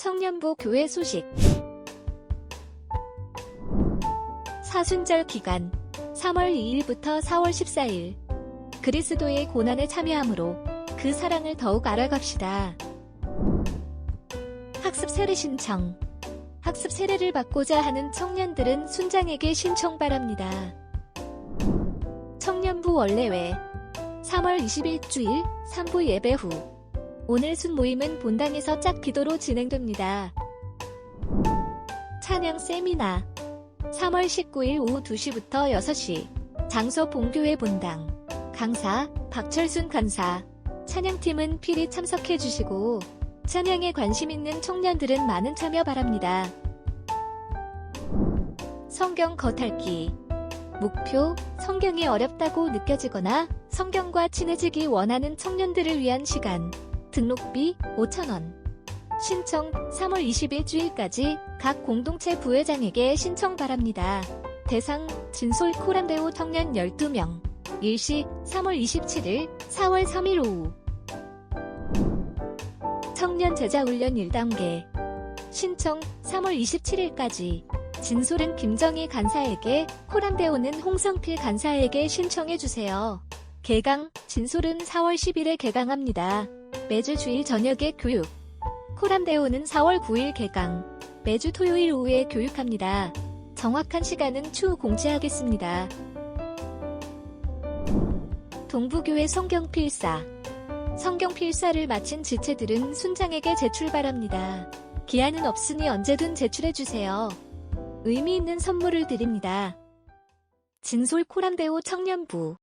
청년부 교회 소식 사순절 기간 3월 2일부터 4월 14일 그리스도의 고난에 참여함으로 그 사랑을 더욱 알아갑시다. 학습 세례 신청 학습 세례를 받고자 하는 청년들은 순장에게 신청 바랍니다. 청년부 원래회 3월 20일 주일 3부 예배 후 오늘 순 모임은 본당에서 짝 기도로 진행됩니다. 찬양 세미나. 3월 19일 오후 2시부터 6시. 장소 본교회 본당. 강사 박철순 간사. 찬양팀은 필히 참석해 주시고 찬양에 관심 있는 청년들은 많은 참여 바랍니다. 성경 겉핥기. 목표 성경이 어렵다고 느껴지거나 성경과 친해지기 원하는 청년들을 위한 시간 등록비 5,000원 신청 3월 20일 주일까지 각 공동체 부회장에게 신청 바랍니다. 대상 진솔 코람데오 청년 12명 일시 3월 27일 4월 3일 오후 청년 제자 훈련 1단계 신청 3월 27일까지 진솔은 김정희 간사에게 코람데오는 홍성필 간사에게 신청해주세요. 개강 진솔은 4월 10일에 개강합니다. 매주 주일 저녁에 교육 코람데오는 4월 9일 개강 매주 토요일 오후에 교육합니다. 정확한 시간은 추후 공지하겠습니다. 동부교회 성경필사 성경필사를 마친 지체들은 순장에게 제출 바랍니다. 기한은 없으니 언제든 제출해주세요. 의미 있는 선물을 드립니다. 진솔 코람데오 청년부